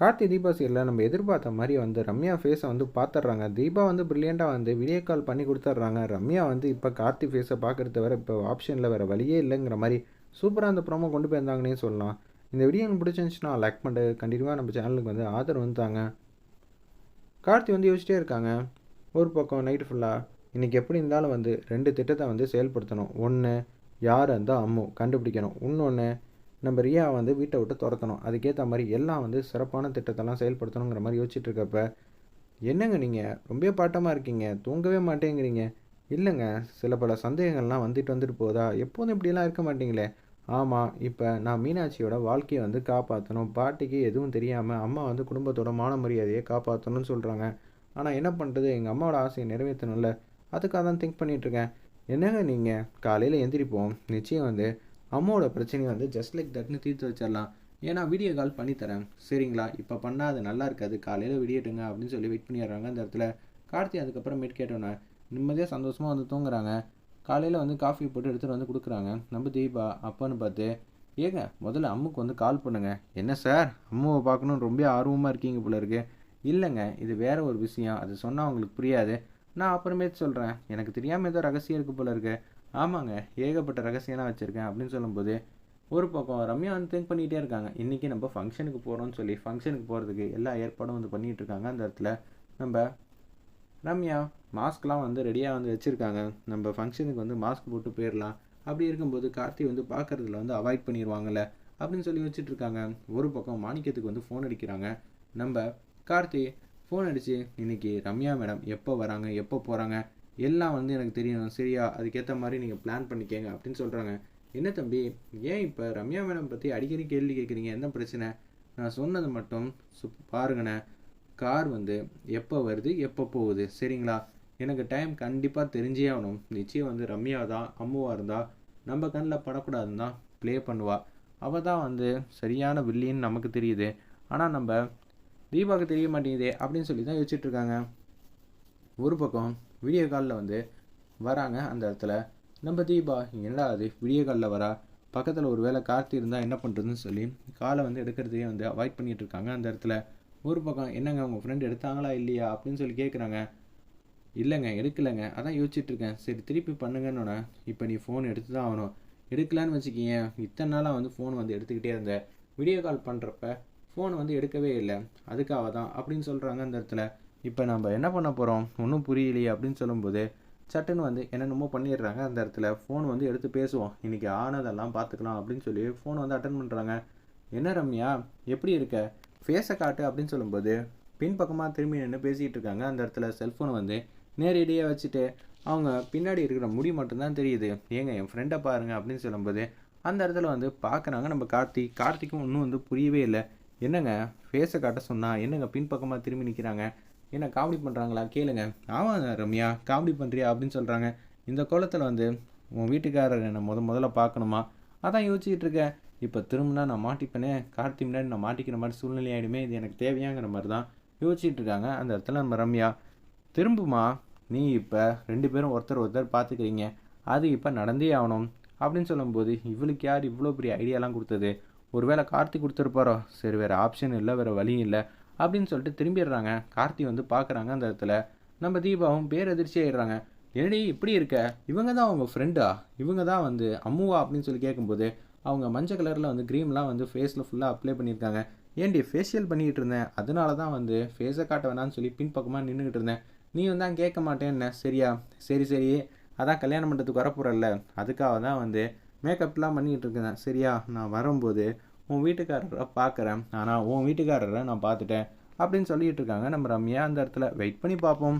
கார்த்தி தீபா சீரில் நம்ம எதிர்பார்த்த மாதிரி வந்து ரம்யா ஃபேஸை வந்து பார்த்துட்றாங்க தீபா வந்து ப்ரில்லியண்ட்டாக வந்து வீடியோ கால் பண்ணி கொடுத்துட்றாங்க. ரம்யா வந்து இப்போ கார்த்தி ஃபேஸை பார்க்குறது வேறு இப்போ ஆப்ஷனில் வேறு வழியே இல்லைங்கிற மாதிரி சூப்பராக அந்த ப்ரோமோ கொண்டு போயிருந்தாங்கன்னே சொல்லலாம். இந்த வீடியோ எனக்கு பிடிச்சிருந்துச்சுன்னா லைக் பண்ணிட்டு கண்டிப்பாக நம்ம சேனலுக்கு வந்து ஆதரவு வந்துட்டாங்க கார்த்தி வந்து யோசிச்சிட்டே இருக்காங்க. ஒரு பக்கம் நைட்டு ஃபுல்லாக இன்றைக்கி எப்படி இருந்தாலும் வந்து ரெண்டு திட்டத்தை வந்து செயல்படுத்தணும். ஒன்று யார் அந்த அம்மு? கண்டுபிடிக்கணும். இன்னொன்று நம்ம ரியா வந்து வீட்டை விட்டு துரத்தணும். அதுக்கேற்ற மாதிரி எல்லாம் வந்து சிறப்பான திட்டத்தெல்லாம் செயல்படுத்தணுங்கிற மாதிரி யோசிச்சுட்டு இருக்கப்ப என்னங்க நீங்கள் ரொம்ப பாட்டமாக இருக்கீங்க. தூங்கவே மாட்டேங்கிறீங்க. இல்லைங்க சில பல சந்தேகங்கள்லாம் வந்துட்டு வந்துட்டு போதா எப்போதும் இப்படியெல்லாம் இருக்க மாட்டீங்களே? ஆமாம் இப்போ நான் மீனாட்சியோட வாழ்க்கையை வந்து காப்பாற்றணும் பாட்டிக்கு எதுவும் தெரியாமல் அம்மா வந்து குடும்பத்தோட மான மரியாதையை காப்பாற்றணும்னு சொல்கிறாங்க ஆனால் என்ன பண்ணுறது எங்கள் அம்மாவோட ஆசையை நிறைவேற்றணும்ல. அதுக்காக தான் திங்க் பண்ணிகிட்ருக்கேன் என்னங்க நீங்கள் காலையில் எந்திரிப்போம். நிச்சயம் வந்து அம்மாவோட பிரச்சனையை வந்து ஜஸ்ட் லைக் தட்னு தீர்த்து வச்சிடலாம். ஏன்னா வீடியோ கால் பண்ணித்தரேன் சரிங்களா? இப்போ பண்ணால் அது நல்லா இருக்காது. காலையில் விடியட்டுங்க அப்படின்னு சொல்லி வெயிட் பண்ணிடுறாங்க அந்த இடத்துல. கார்த்தி அதுக்கப்புறமேட்டு கேட்டோன்னே நிம்மதியாக சந்தோஷமாக வந்து தூங்குறாங்க. காலையில் வந்து காஃபி போட்டு எடுத்துகிட்டு வந்து கொடுக்குறாங்க. நம்ம தீபா அப்பன்னு பார்த்து ஏங்க முதல்ல அம்முக்கு வந்து கால் பண்ணுங்கள் என்ன சார்? அம்மாவை பார்க்கணுன்னு ரொம்ப ஆர்வமாக இருக்கீங்க போல இருக்கு. இல்லைங்க இது வேற ஒரு விஷயம். அது சொன்னால் அவங்களுக்கு புரியாது. நான் அப்புறமேட்டு சொல்கிறேன் எனக்கு தெரியாமல் ஏதோ ரகசியம் இருக்குது போல இருக்குது ஆமாங்க ஏகப்பட்ட ரகசியம்லாம் வச்சுருக்கேன் அப்படின்னு சொல்லும்போது ஒரு பக்கம் ரம்யா வந்து திங்க் பண்ணிகிட்டே இருக்காங்க. இன்றைக்கி நம்ம ஃபங்க்ஷனுக்கு போகிறோம்னு சொல்லி ஃபங்க்ஷனுக்கு போகிறதுக்கு எல்லா ஏற்பாடும் வந்து பண்ணிகிட்டு இருக்காங்க. அந்த இடத்துல நம்ம ரம்யா மாஸ்க்லாம் வந்து ரெடியாக வந்து வச்சுருக்காங்க. நம்ம ஃபங்க்ஷனுக்கு வந்து மாஸ்க் போட்டு போயிடலாம். அப்படி இருக்கும்போது கார்த்தி வந்து பார்க்குறதுல வந்து அவாய்ட் பண்ணிடுவாங்கல்ல அப்படின்னு சொல்லி வச்சுட்டு இருக்காங்க. ஒரு பக்கம் மாணிக்கத்துக்கு வந்து ஃபோன் அடிக்கிறாங்க. நம்ம கார்த்தி ஃபோன் அடித்து இன்றைக்கி ரம்யா மேடம் எப்போ வராங்க? எப்போ போகிறாங்க எல்லாம் வந்து எனக்கு தெரியணும் சரியா? அதுக்கேற்ற மாதிரி நீங்கள் பிளான் பண்ணிக்கங்க அப்படின்னு சொல்கிறாங்க என்ன தம்பி? ஏன் இப்போ ரம்யா மேடம் பற்றி அடிக்கடி கேள்வி கேட்குறீங்க என்ன பிரச்சனை? நான் சொன்னது மட்டும் சு பாருங்கண்ணே. கார் வந்து எப்போ வருது எப்போ போகுது? சரிங்களா? எனக்கு டைம் கண்டிப்பாக தெரிஞ்சே ஆகணும். நிச்சயம் வந்து ரம்யா தான் அம்முவாக இருந்தால் நம்ம கண்ணில் படக்கூடாதுன்னு தான் ப்ளே பண்ணுவாள் அவள் தான் வந்து சரியான வில்லின்னு நமக்கு தெரியுது. ஆனால் நம்ம தீபாவுக்கு தெரிய மாட்டேங்குதே அப்படின்னு சொல்லி தான் யோசிச்சுட்ருக்காங்க ஒரு பக்கம் வீடியோ காலில் வந்து வராங்க அந்த இடத்துல. நம்ம தீபா என்னடா அது வீடியோ காலில் வரா? பக்கத்தில் ஒரு வேளை கார்த்தி இருந்தால் என்ன பண்ணுறதுன்னு சொல்லி காலை வந்து எடுக்கிறதையே வந்து அவாய்ட் பண்ணிகிட்டு இருக்காங்க. அந்த இடத்துல ஒரு பக்கம் என்னங்க உங்கள் ஃப்ரெண்ட் எடுத்தாங்களா இல்லையா? அப்படின்னு சொல்லி கேட்குறாங்க இல்லைங்க எடுக்கலைங்க. அதான் யோசிச்சுட்டு இருக்கேன். சரி திருப்பி பண்ணுங்கன்னொன்னே இப்போ நீ ஃபோன் எடுத்து தான் ஆகணும். எடுக்கலான்னு வச்சுக்கிங்க. இத்தனை நாளாக வந்து ஃபோன் வந்து எடுத்துக்கிட்டே இருந்தேன் வீடியோ கால் பண்ணுறப்ப ஃபோன் வந்து எடுக்கவே இல்லை. அதுக்காக தான் அப்படின்னு சொல்கிறாங்க அந்த இடத்துல. இப்போ நம்ம என்ன பண்ண போகிறோம் ஒன்றும் புரியலையே அப்படின்னு சொல்லும்போது சட்டுன்னு வந்து என்னென்னமோ பண்ணிடுறாங்க. அந்த இடத்துல ஃபோன் வந்து எடுத்து பேசுவோம். இன்றைக்கி ஆனதெல்லாம் பார்த்துக்கலாம் அப்படின்னு சொல்லி ஃபோன் வந்து அட்டன் பண்ணுறாங்க என்ன ரம்யா? எப்படி இருக்க? ஃபேஸை காட்டு அப்படின்னு சொல்லும்போது பின்பக்கமாக திரும்பி நின்று பேசிகிட்டு இருக்காங்க. அந்த இடத்துல செல்ஃபோனை வந்து நேரடியாக வச்சுட்டு அவங்க பின்னாடி இருக்கிற முடி மட்டும்தான் தெரியுது. ஏங்க என் ஃப்ரெண்டை பாருங்க அப்படின்னு சொல்லும்போது அந்த இடத்துல வந்து பார்க்குறாங்க. நம்ம கார்த்தி கார்த்திக்கும் இன்னும் வந்து புரியவே இல்லை. என்னங்க ஃபேஸை காட்ட சொன்னால் என்னங்க பின்பக்கமாக திரும்பி நிற்கிறாங்க என்ன காமெடி பண்ணுறாங்களா கேளுங்க. ஆமாம் ரம்யா காமெடி பண்ணுறியா அப்படின்னு சொல்கிறாங்க இந்த கோலத்தில் வந்து உன் வீட்டுக்காரர் என்னை முத முதல்ல பார்க்கணுமா? அதான் யோசிச்சுட்டு இருக்கேன். இப்போ திரும்பினா நான் மாட்டிப்பேனே? கார்த்தி முன்னாடி நான் மாட்டிக்கிற மாதிரி சூழ்நிலை ஆகிடுமே இது எனக்கு தேவையாங்கிற மாதிரி தான் யோசிச்சுட்டு இருக்காங்க அந்த இடத்துல நம்ம ரம்யா. திரும்புமா? நீ இப்போ ரெண்டு பேரும் ஒருத்தர் ஒருத்தர் பார்த்துக்கிறீங்க. அது இப்போ நடந்தே ஆகணும் அப்படின்னு சொல்லும்போது இவளுக்கு யார் இவ்வளோ பெரிய ஐடியாலாம் கொடுத்தது? ஒருவேளை கார்த்தி கொடுத்துருப்பாரோ? சரி வேறு ஆப்ஷன் இல்லை வேறு வழியும் இல்லை. அப்படின்னு சொல்லிட்டு திரும்பிடுறாங்க. கார்த்தி வந்து பார்க்குறாங்க அந்த இடத்துல. நம்ம தீபாவும் பேரதிர்ச்சி ஆயிடுறாங்க. என்னடி இப்படி இருக்க? இவங்க தான் அவங்க ஃப்ரெண்டா இவங்க தான் வந்து அம்முவா அப்படின்னு சொல்லி கேட்கும்போது அவங்க மஞ்சள் கலரில் வந்து க்ரீம்லாம் வந்து ஃபேஸில் ஃபுல்லாக அப்ளை பண்ணியிருக்காங்க. ஏன்டி ஃபேஷியல் பண்ணிக்கிட்டு இருந்தேன் அதனால தான் வந்து ஃபேஸை காட்ட வேணான்னு சொல்லி பின்பக்கமாக நின்றுக்கிட்டு இருந்தேன் நீ வந்து தான் கேட்க மாட்டேன்னு சரியா? சரி சரி. அதான் கல்யாணம் பண்ணுறதுக்கு வரப்போகிறல்ல அதுக்காக தான் வந்து மேக்கப்லாம் பண்ணிக்கிட்டு இருக்கேன். சரியா? நான் வரும்போது உன் வீட்டுக்காரரை பார்க்குறேன். ஆனால் உன் வீட்டுக்காரரை நான் பார்த்துட்டேன். அப்படின்னு சொல்லிட்டு இருக்காங்க நம்ம ரம்யா. அந்த இடத்துல வெயிட் பண்ணி பார்ப்போம்.